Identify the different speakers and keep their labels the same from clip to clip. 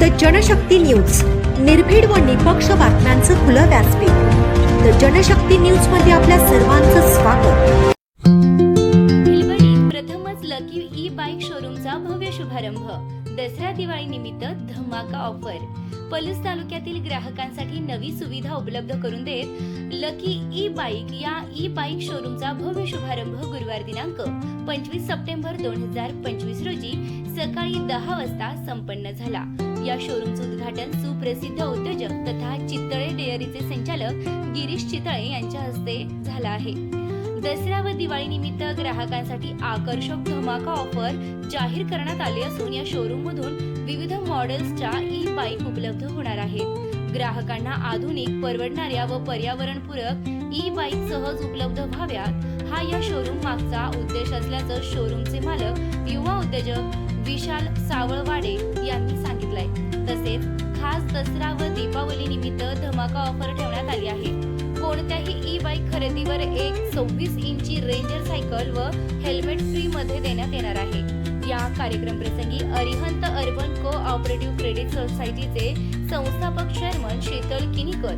Speaker 1: The Janshakti news निर्भीड व निपक्ष बातम्यांचं खुलं व्यासपीठ. द जनशक्ती न्यूजमध्ये आपल्या सर्वांचं स्वागत.
Speaker 2: प्रथमच लकी ई बाईक शोरूमचा भव्य शुभारंभ. दसरा दिवाळी निमित्त धमाका ऑफर पलूस तालुक्यातील ग्राहकांसाठी नवी सुविधा उपलब्ध करून देत लकी ई बाईक या ई बाईक शोरूमचा भव्य शुभारंभ गुरुवार दिनांक पंचवीस सप्टेंबर दोन हजार पंचवीस रोजी सकाळी दहा वाजता संपन्न झाला. या शोरूमचं उद्घाटन सुप्रसिद्ध उद्योजक तथा चितळे डेअरीचे संचालक गिरीश चितळे यांच्या हस्ते झाला आहे. दसरा व दिवाळी निमित्त ग्राहकांसाठी आकर्षक धमाका ऑफर जाहीर करण्यात आली असून या शोरूम मधून विविध मॉडेल्सच्या ई बाईक उपलब्ध होणार आहेत. ग्राहकांना आधुनिक परवडणाऱ्या व पर्यावरणपूरक ई बाईक सहज उपलब्ध व्हाव्यात. हा या शोरूम मागचा उद्देश असल्याचं शोरूमचे मालक युवा उद्योजक विशाल सावळवाडे यांनी सांगितलंय. तसेच खास दसरा व दीपावली निमित्त धमाका ऑफर ठेवण्यात आली आहे. कोणत्याही ई बाईक खरेदीवर एक सव्वीस इंची रेंजर सायकल व हेल्मेट फ्री मध्ये देण्यात येणार आहे. या कार्यक्रम प्रसंगी Arihant urban cooperative credit सोसायटीचे संस्थापक चेअरमन शीतल किनीकर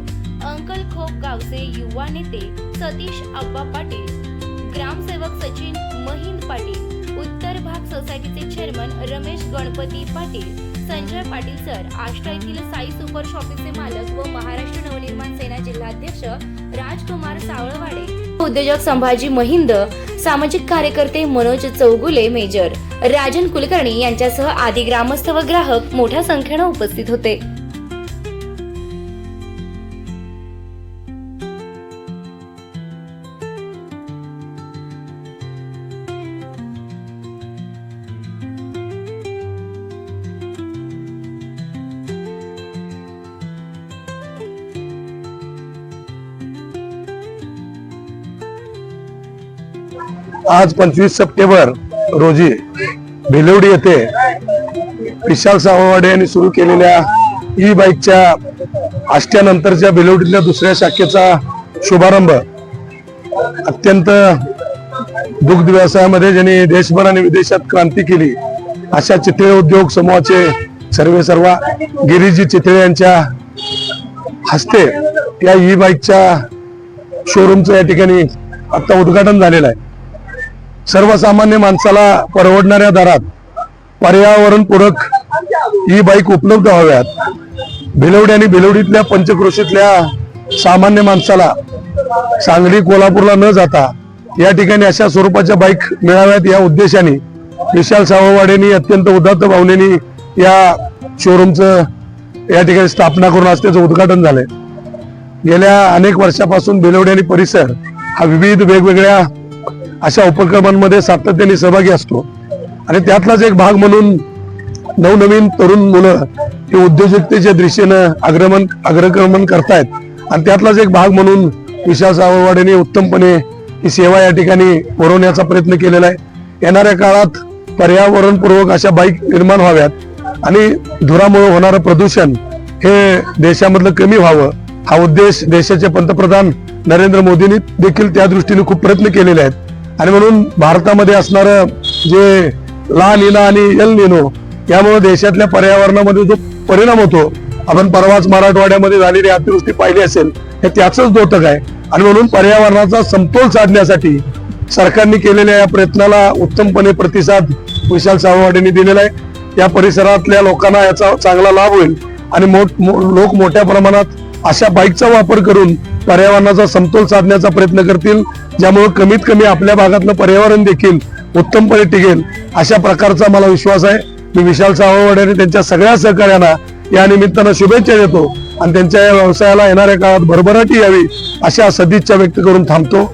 Speaker 2: अंकल खोप गावचे युवा नेते सतीश आब्बा पाटील ग्रामसेवक सचिन महिंद पाटील उत्तर भाग सोसायटीचे चेअरमन रमेश गणपती पाटील संजय पाटील सर आष्टा येथील साई सुपर शॉपिंगचे मालक व महाराष्ट्र नवनिर्माण सेना जिल्हाध्यक्ष राजकुमार सावळवाडे उद्योजक संभाजी महिंद सामाजिक कार्यकर्ते मनोज चौगुले मेजर राजन कुलकर्णी यांच्यासह आदी ग्रामस्थ व ग्राहक मोठ्या संख्येनं उपस्थित होते.
Speaker 3: आज पंचवीस सप्टेंबर रोजी भिलवडी येथे विशाल साववाडे यांनी सुरू केलेल्या ई बाईकच्या आष्ट्यानंतरच्या भिलवडीतल्या दुसऱ्या शाखेचा शुभारंभ अत्यंत दुग्ध व्यवसायामध्ये ज्यांनी देशभर आणि विदेशात क्रांती केली अशा चितळे उद्योग समूहाचे सर्वे सर्वा गिरीजी चितळे यांच्या हस्ते या ई बाईकच्या शोरूमचं या ठिकाणी आता उद्घाटन झालेलं आहे. सर्वसामान्य माणसाला परवडणाऱ्या दरात पर्यावरणपूरक ई बाईक उपलब्ध व्हाव्यात भिलवडी आणि भिलवडीतल्या पंचक्रोशीतल्या सामान्य माणसाला सांगली कोल्हापूरला न जाता या ठिकाणी अशा स्वरूपाच्या बाईक मिळाव्यात या उद्देशाने विशाल साववाडेंनी अत्यंत उदात्त भावनेनी या शोरूमचं या ठिकाणी स्थापना करून आज त्याचं उद्घाटन झालंय. गेल्या अनेक वर्षापासून भिलवडी आणि परिसर हा विविध वेगवेगळ्या अशा उपक्रमांमध्ये सातत्याने सहभागी असतो. आणि त्यातलाच एक भाग म्हणून नवनवीन तरुण मुलं हे उद्योजकतेच्या दृष्टीनं अग्रमन अग्रक्रमण करतायत. आणि त्यातलाच एक भाग म्हणून विशाल सावरवाडेने उत्तमपणे ही सेवा या ठिकाणी पुरवण्याचा प्रयत्न केलेला आहे. येणाऱ्या काळात पर्यावरणपूर्वक अशा बाईक निर्माण व्हाव्यात आणि धुरामुळे होणारं प्रदूषण हे देशामधलं कमी व्हावं हा उद्देश देशाचे पंतप्रधान नरेंद्र मोदींनी देखील त्या दृष्टीने खूप प्रयत्न केलेले आहेत. आणि म्हणून भारतामध्ये असणारं जे ला निना आणि यल निनो यामुळे देशातल्या पर्यावरणामध्ये जो परिणाम होतो आपण परवाच मराठवाड्यामध्ये झालेली अतिवृष्टी पाहिली असेल हे त्याचंच द्योतक आहे. आणि म्हणून पर्यावरणाचा समतोल साधण्यासाठी सरकारने केलेल्या या प्रयत्नाला उत्तमपणे प्रतिसाद विशाल साववाडेंनी दिलेला आहे. या परिसरातल्या लोकांना याचा चांगला लाभ होईल आणि मोठ मो- लोक मोठ्या प्रमाणात अशा बाईकचा वापर करून पर्यावरणाचा समतोल साधण्याचा प्रयत्न करतील ज्यामुळे कमीत कमी आपल्या भागातलं पर्यावरण देखील उत्तमपणे टिकेल अशा प्रकारचा मला विश्वास आहे. मी विशाल सावळवाडे आणि त्यांच्या सगळ्या सहकार्यांना या निमित्तानं शुभेच्छा देतो आणि त्यांच्या या व्यवसायाला येणाऱ्या काळात भरभराटी यावी अशा सदिच्छा व्यक्त करून थांबतो.